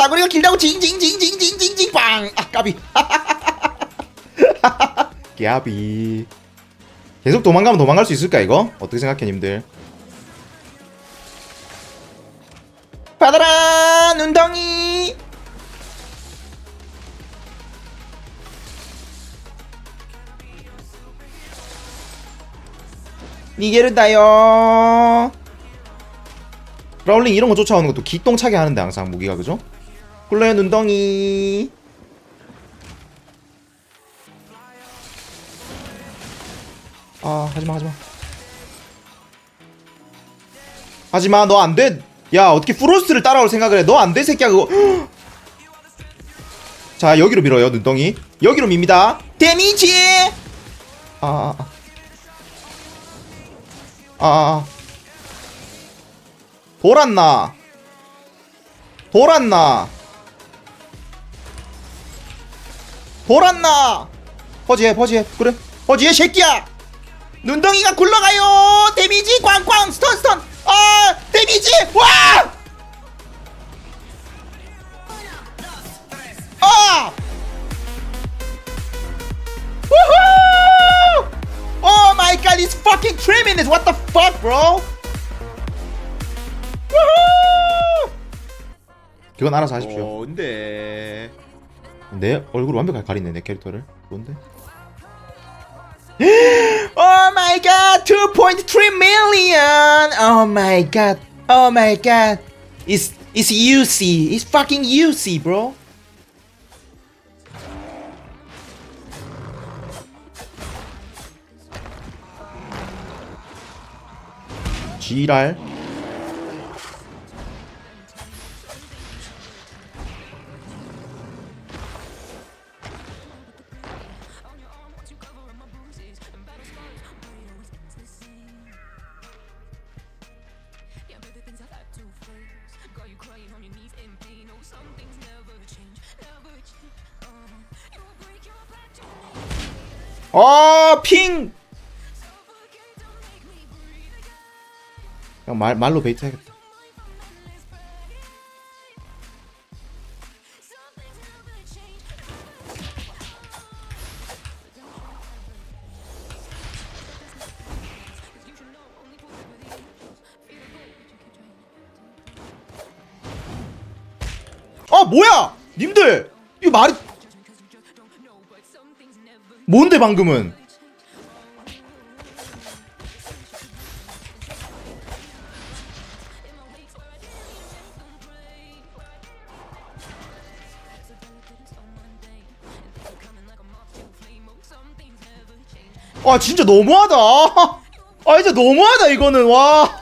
사거리가 길다고 징징징징징징징 빵! 아 까비 까비 계속 도망가면 도망갈 수 있을까 이거? 어떻게 생각해 님들? 받아라 눈덩이 니게르다요 브라울링 이런 거 쫓아오는 것도 기똥차게 하는데 항상 무기가 그죠? 굴러요 눈덩이. 아 하지마 하지마. 하지마 너 안돼. 야 어떻게 프로스트를 따라올 생각을 해너 안돼 새끼야 그거. 자 여기로 밀어요 눈덩이. 여기로 밉니다. 데미지! 아아아. 아, 아, 아. 돌았나? 돌았나 돌았나! 퍼지해 퍼지해. 그래? 퍼지해 새끼야! 눈덩이가 굴러가요! 데미지 꽝꽝! 스턴 스턴! 아 데미지! 와! 아! it's fucking three minutes. What the fuck, bro? 그건 알아서 하십시오. 어, 근데 내 얼굴 완벽하게 가리네 내 캐릭터를. 뭔데? oh my god, 2.3 million. Oh my god. Oh my god. It's it's UC. It's fucking UC, bro. 지랄. 어, 핑. 그냥 말 말로 베이트 해야겠다. 아 뭐야? 님들 이거 말이 뭔데 방금은? 아 진짜 너무하다. 아 진짜 너무하다 이거는 와.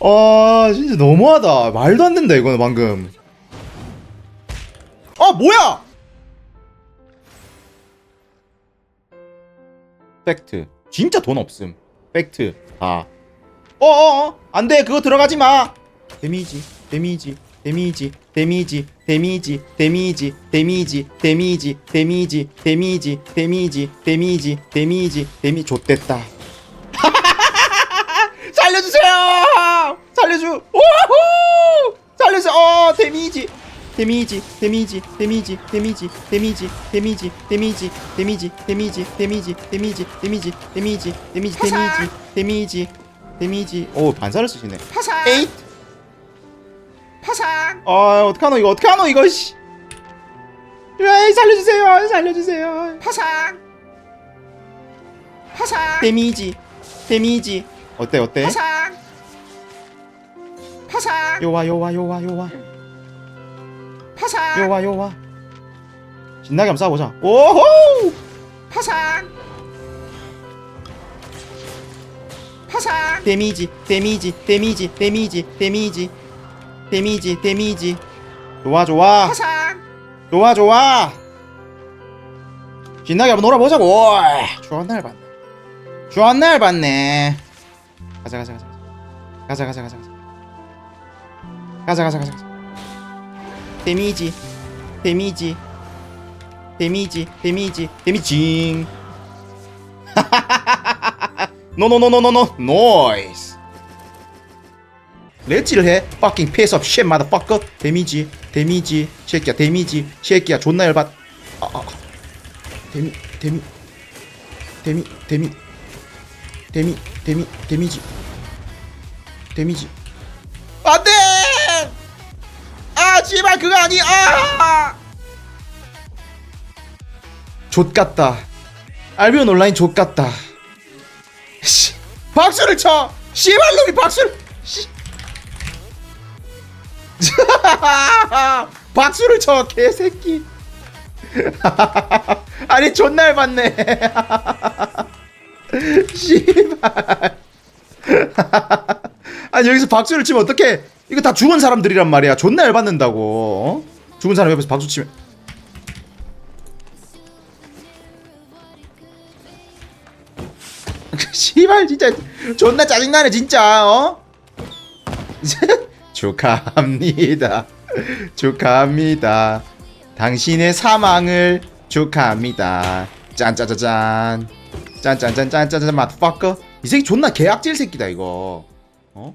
아 진짜 너무하다. 말도 안 된다 이거는 방금. 아 뭐야? 팩트. 진짜 돈 없음. 팩트. 아. 어어어. 안 돼. 그거 들어가지 마. 데미지. 데미지. 데미지. 데미지. 데미지. 데미지. 데미지. 데미지. 데미지. 데미지. 데미지. 데미지. 데미지. 데미 좆됐다. 살려주세요. 살려줘. 오호! 살려줘. 어, 데미지. 데미지, 데미지, 데미지, 데미지, 데미지, 데미지, 데미지, 데미지, 데미지, 데미지, 데미지, 데미지, 데미지, 데미지, 데미지, 데미지, 데미지. 오 반사를 쓰시네. 파상. 에잇. 파상. 아 어떡하노 이거 어떡하노 이거 씨. 에이 살려주세요 살려주세요. 파상. 파상. 데미지, 데미지. 어때 어때? 파상. 파상. 요와 요와 요와 요와. 파상. 요 와, 요 와. 신나게 한번 싸보자 오호! 파상. 파상. 데미지, 데미지, 데미지, 데미지, 데미지, 데미지, 데미지. 좋아, 좋아. 파상. 좋아, 좋아. 신나게 한번 놀아보자고. 주한 날 봤네. 주한 날 봤네. 가자, 가자, 가자. 가자, 가자, 가자. 가자, 가자, 가자. 가자, 가자, 가자. 데미지 데미지 데미지 데미지 데미징. 노노노노노노 노이스 렛지를 해. Fucking piece of shit motherfucker. 데미지 데미지 새끼야 데미지 새끼야 존나 열받. 아, 아. 데미 데미 데미 데미 데미 데미 데미지. 데미지. 안돼! 아 제발 그거 아니 아! 좆같다. 알비온 온라인 좆같다. 씨 박수를 쳐! 씨발놈이 박수를! 씨. 박수를 쳐 개새끼. 아니 존나 열받네. 씨발. 아니 여기서 박수를 치면 어떡해 이거 다 죽은 사람들이란 말이야 존나 열받는다고 어? 죽은 사람 옆에서 박수 치면 씨발 진짜 존나 짜증나네 진짜 어? 축하합니다 축하합니다 당신의 사망을 축하합니다 짠짜자잔 짠짠짠짠짠짠 마트파커 이 새끼 존나 개악질 새끼다 이거 어?